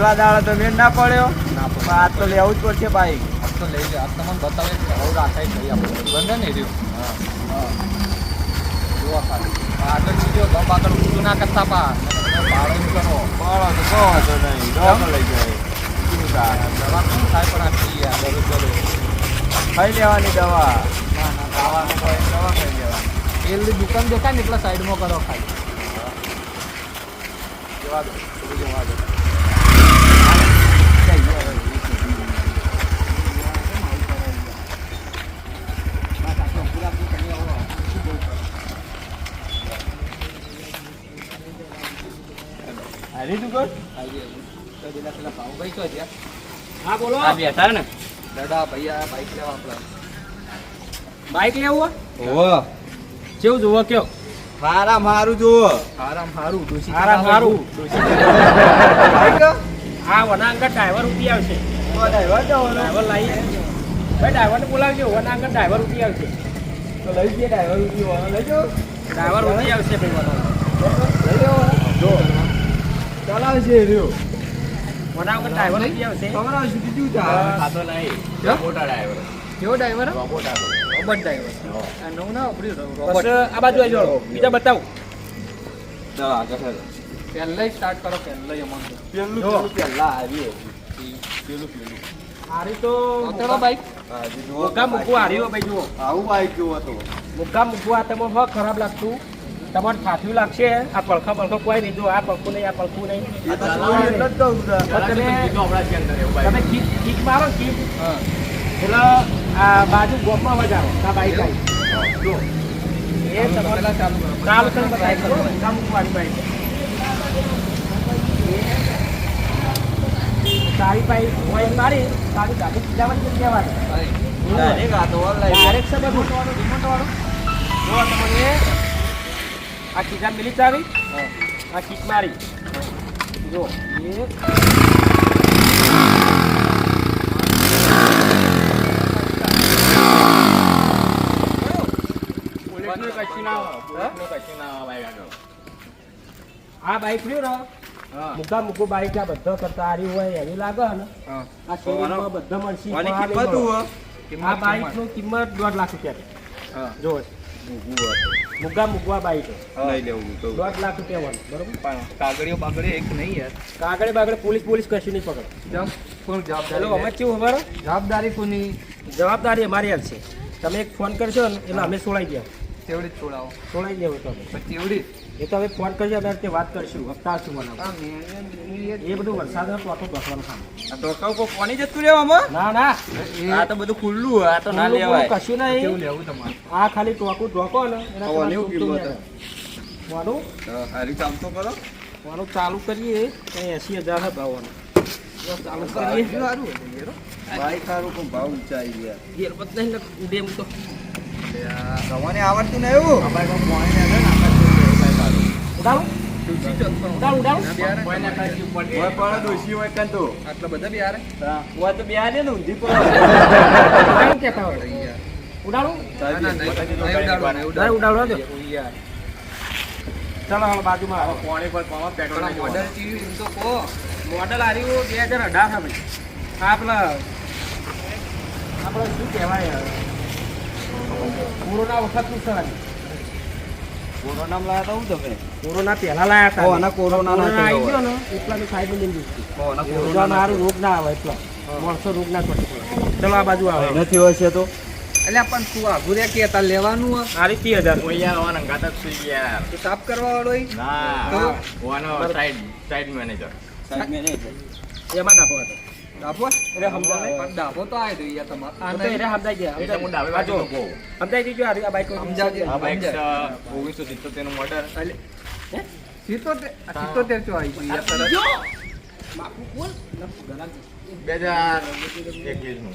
થોડા દાડા તો મેળ ના પડ્યો. ના તો લેવું જ પડશે બાઈક આજ તો લઈ લે. આજ તમને બતાવે હવે રાખાય નહીં આપણે. બંને ને રહ્યું. હા. જોવા ખાલી. આગળ બીજો ગપ આગળ ઊંચું ના કરતા પા. ભાડે કરો. બળો તો વાંધો નહીં. લઈ જાય. દવા શું થાય પણ યાર દરરોજ દરરોજ ખાઈ લેવાની દવા. ના ના ખાવાનું હોય દવા ખાઈ લેવાની. તેલની દુકાન દેખાય ને એટલે સાઈડમાં કરો ખાલી. જવા દો. જોવા દો. હારી તું ભાઈ તો જ્યાં હા બોલો. આ બેઠા ને? દાદા ભૈયા બાઈક લેવા આપણે. બાઈક લેવું ઓહો કેવું જોવો કયો? હારા મારું જુઓ આરામ મારું હારું. બાઈક હા વનાંગર ડ્રાઈવર ઉઠી આવશે. ડ્રાઈવર ડ્રાઈવર લાવીએ ભાઈ ડ્રાઈવરને બોલાવજો વનાંગર ડ્રાઈવર ઉઠી આવશે. તો લઈ જઈએ ડ્રાઈવર હોય. લઈ જાઓ. ડ્રાઈવર ઉઠી આવશે ભાઈ લઈ જાઓ. જો. ચલાવશે રહ્યો વનાંગર ડ્રાઈવર ઉઠી આવશે ખબર આવશે બીજું થાય ખાતો નહીં? મોટા ડ્રાઈવર કેવો ડ્રાઈવર મોટા રોબોટ ડ્રાઈવર આ નવું ના વાપર્યું રોબોટ આ બાજુ આવી જાઓ બીજા બતાવો ચાલો આગળ હેલો. પહેલા સ્ટાર્ટ કરો પહેલા અમાઉન્ટ પહેલું જો. પહેલા આવીએ પેલું પેલું હારી તો ચલો બાઈક જે જુઓ મૂકવું હાર્યો ભાઈ જુઓ આવું બાઈક જુઓ તો મુગ્ગા મૂકવું આ તમે ખરાબ લાગતું તમારે થાથ્યું લાગશે આ પડખા પડખો કોઈ નહીં જો આ પડખું નહીં આ પડખું નહીં. તમે કીક કિક કિક મારો કીક એટલે આ બાજુ ગોપમાં વજાવો આ બાઈક આવી જો. એ તમારે ચાલુ કરો કરીને બતાવી દો મુગ્ગા મૂકવાની બાઈક તારી પાઈ હોય મારી તારી ગાડી જવાની જગ્યા વાળી આ તો online. ડાયરેક્ટ છે બધું. રિમોટ વાળું જો તમને આ કીધા મિલી ચાવી? આ કિક મારી. જો ના ના. આ બાઈક રહ્યું ને મૂકા મુકા બાઈક આ બધા કરતા આરી હોય એવી લાગે ને? આ શોરૂમમાં બધા મળશે આ બાઈક બાઈકનું કિંમત દોઢ લાખ રૂપિયા જો? મુગા મુગવા બાઈક. લઈ લેવું તો. દોઢ લાખ રૂપિયા વાળું બરોબર? પણ કાગળિયો બાગળિયો એક નહીં યાર. કાગળે બાગળે પોલીસ પોલીસ કશું નહીં પકડ. જમ કોણ જવાબદારી અમે કેવું ખબર જવાબદારી કોની? જવાબદારી અમારી હાલ છે. તમે એક ફોન કરશો ને એટલે અમે છોડાઈ ગયા. તેવડી જ છોડાવો છોડાઈ દેવો તમે પછી તેવડી એ તો હવે ફોન કરજો અમે તે વાત કરશું. હપ્તા શું બનાવો આ મેં- મેં- એ બધું વરસાદ દસવાનું કામ. આ ધોકા ઉપર પાણી જતું રહેવામાં ના ના. આ તો બધું ખુલ્લું આ તો ના લેવાય. કશું ના એવું લેવું તમારે? આ ખાલી ટોકું ઢોકો ને. વાળું? હારી કામ તો કરો. વાળું ચાલુ કરીએ. એસી હજાર છે ભાવવાનું ચાલુ કરીએ. યાર સારું પણ ભાવ ઊંચા આવી ગયા. ગેર પત નહીં ઉડે એમ તો. આવડતું નહીં એવું. બાઈકમાં પાણી નાખે ને આપણે જોઈએ બાઈક દો ચાલો, હાલ, બાજુમાં પાણી પર પાવા પેટ્રોલ મોડલ એમ તો. મોડલ આવ્યું બે હજાર અઢાર છે ભાઈ આ પેલા આપણે શું કહેવાય? કોરોના વખતનું સર કોરોના લાયા તો હું તમે? કોરોના પહેલા લાયા હતા. ઓ, આના કોરોના આવી ગયો ને એટલાની ફાયદો લઈ કોરોના સારું રોગ ના આવે એટલો. માણસો રોગ ના પડે ચલો આ બાજુ આવે. નથી હોય છે તો? એટલે પણ તું આઘું રે કે તાર લેવાનું હે? આ હજાર કોઈ ઓન સુઈ ગયા તું સાફ કરવા વાળો ઈ? ના ઓનો સાઈડ સાઈડ મેનેજર સાહેબ મેં એમાં હતો ડાભો? એટલે સમજાય. પણ ડાભો તો આય તો તમારે. આ તો નહીં. એને સમજાઈ ગયા એટલે હું ડાબે બાજુ આ સમજાઈ દીધું આ આ બાઈક સમજાવજે. આ બાઈક સમજાય. ઓગણીસો સિત્તોતેરનું મોડલ આવી ગઈ યાર તરત. બે હજાર એકવીસનું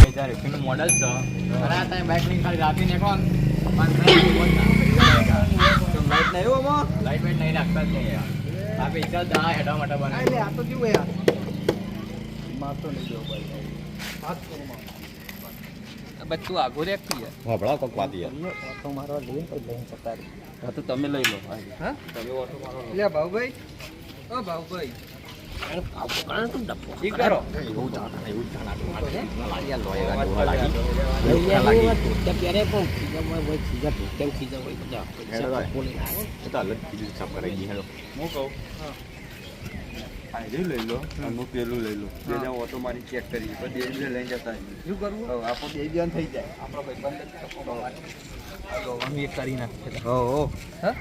બે હજાર એકવીસનું મોડલ છે આ બાઈકની ખાલી રાખી નાખો લાઈટ નહીં? લાઈટ વેટ નહીં રાખતા જ નહીં યાર આ પૈસા દા હેડા માટે બનાવી આ તો કેવું યાર મારતો નહીં જવું ભાઈ. હાથ કરો માં. આ બધું આઘું રે કે યાર હોભળા કોક વાત યાર હા તો તમે લઈ લો. હા. તમે ઓટો મારો લે. ભાઉભાઈ. ઓ ભાઉભાઈ. એને ભાવ પકડાને તું ડબ્બો? કરો. એવું ચાલે, એવું ચાલે. લાગ્યા લોહી એવા ડોહા લાગી. લઈ એવું આવી લાગી. એવા ધોતિયા પહેરે પણ ખીજામાં હોય ખીજા હોય બધા. હેડો ભાઈ. બોલી. આવે એ તો અલગ બીજું સાફ કરાઈ ગઈ હેડો. હું કહું? આ રહ્યું લઈ લો. હું પેલું લઈ લો. બે જણ ઓટો મારી ચેક કરી પછી બે લઈને જતા શું કરવું? આપણો બે જણ થઈ જાય. આપણો ભાઈ એક કરી નાખીએ. હો હો. હા?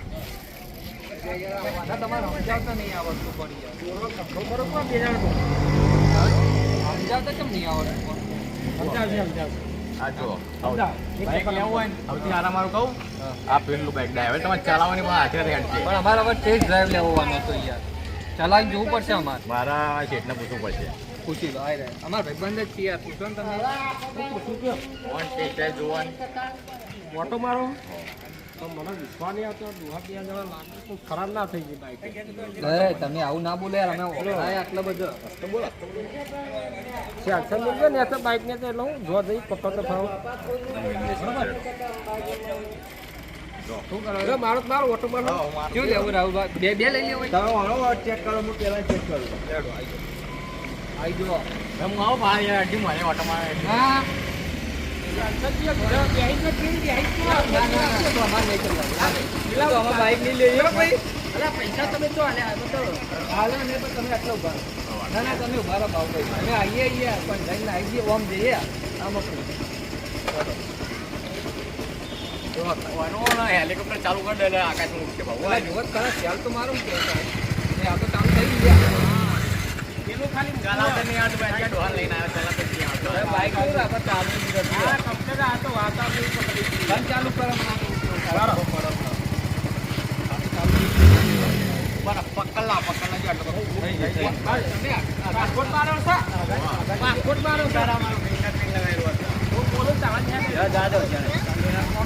તમારે સમજાવતા નહીં આવડતું પડી જાય સમજાવતા કેમ નહીં આવડતું સમજાવશે સમજાવશે આ. બાઈક લેવું હોય ને, સૌથી સારા મારું કહું આ પેલું બાઈક ડ્રાઈવર તમારે ચલાવવાની પણ છે. પણ અમારે હવે ટેસ્ટ ડ્રાઈવ લેવાનો હતો યાર. ચલાવીને જોવું પડશે અમારે. મારા શેઠને પૂછવું પડશે. પૂછી લો આવી રહ્યા અમારા ભાઈબંધ જ છીએ પૂછો ને તમે. કોણ ટેસ્ટ જોવાની. ઓટો મારો? તમે આવું ના બોલે આટલા બધા. મિલજો ને તો બાઈક ને તો એટલે હું જોવા જઈ પપ્પા તો એટલે મારો મારો ઓટો મારો મારું. કેવું લેવું રાહુલ બે બે લઈ લેવું તમે હળો ચેક કરો હું પેલા ચેક કરું. આવી જુઓ. હું આવો ભાઈ અડધી મને ઓટો મારે હા. ભાઈ પૈસા તમે તો હાલે ને પણ તમે આટલા ઊભા. ના ના તમે ઊભા રહો બાબુભાઈ અમે આવીએ આવીએ પણ જઈને આવી જઈએ ઓમ જઈએ. આમ આપણે હેલિકોપ્ટર ચાલુ કરી દે આકાશમાં તો મારું કે આ તો કામ થઈ ગયા પેલું ખાલી લઈને ચલાવતા જ નહીં આવડતું. હવે આ ચાલુ નહીં રહેતું. બંધ ચાલુ કરો બરાબર, પકડલા, પકડલા. પાસપોર્ટ મારો છે પાસપોર્ટ મારો મારું fingerprint લગાવેલું હતું. જા, જા દો,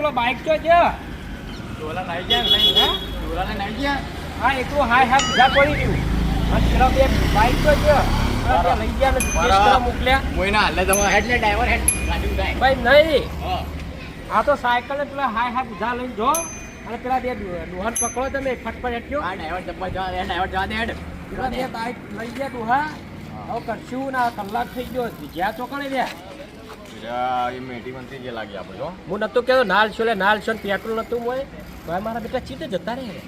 પેલો બાઇક તો છે ડોલા નાઈ ગયા લઈ? હે? ડોલાને નાઈ ગયા? હા એકલું હાય હાય બીજા પડી રહ્યું અને પેલો બે બાઈક તો છે લઈ ગયા ને મોકલ્યા મોયના હાલે તમારે હેડ લે, ડ્રાઈવર હેડ. ગાડી ઉડાય. ભાઈ નહીં હા. આ તો સાયકલ ને પેલા હાય હાય બીજા લઈને જો અને પેલા બે ડુહાન પકડો તમે ફટફટ હેઠ્યો હા ડ્રાઈવર ચપ્પલ જવા દે, ડ્રાઈવર જવા દે, હેડ. પેલા બે બાઇક લઈ ગયા દુહા હવે કરશું ના કલાક થઈ ગયો જ્યાં ચોકડે રહ્યા એ મેથી મંત્રી જે લાગી આપણે, હો. હું નતો કહેતો નાલ છો લે નાલ છો ને પેટ્રોલ નતું હોય ભાઈ મારા બેટા ચીતે જતા રહે.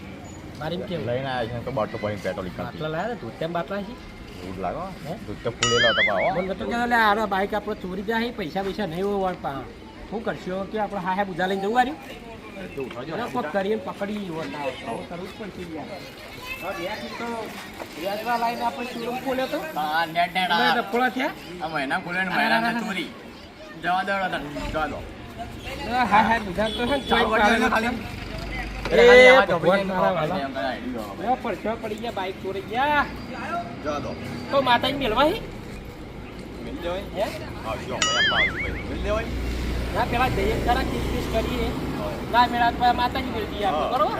મારે એમ કેવું. લઈને આવ્યા છે તો બાટલો ભરીને પેટ્રોલ. બાટલા લાયા ને દૂધ તેમ બાટલા છે. દૂધ લાગો હે? દૂધ તો ફૂલેલો હતો પાહો. મને નતો કહેતો લે આનો બાઈક આપણો ચોરી જાય પૈસા પૈસા નહીં હોય પા શું કરશો? કે આપણે હા હા બુધા લઈને જવું આવ્યું તો કરીને પકડી કરવું જ પડશે યાર. જવા દો. હા હા પડી ગયા બાઈક ચોરી ગયા જવા દો. તો માતાજી મેળવા હે મિલ દેવાય? હે આવજો, ભાઈ. મિલ દેવાય? ના પેલા જઈએ જરા કિસ કિસ કરીએ ના મેળા માતાજી મેળવી આપણે હા, બરોબર.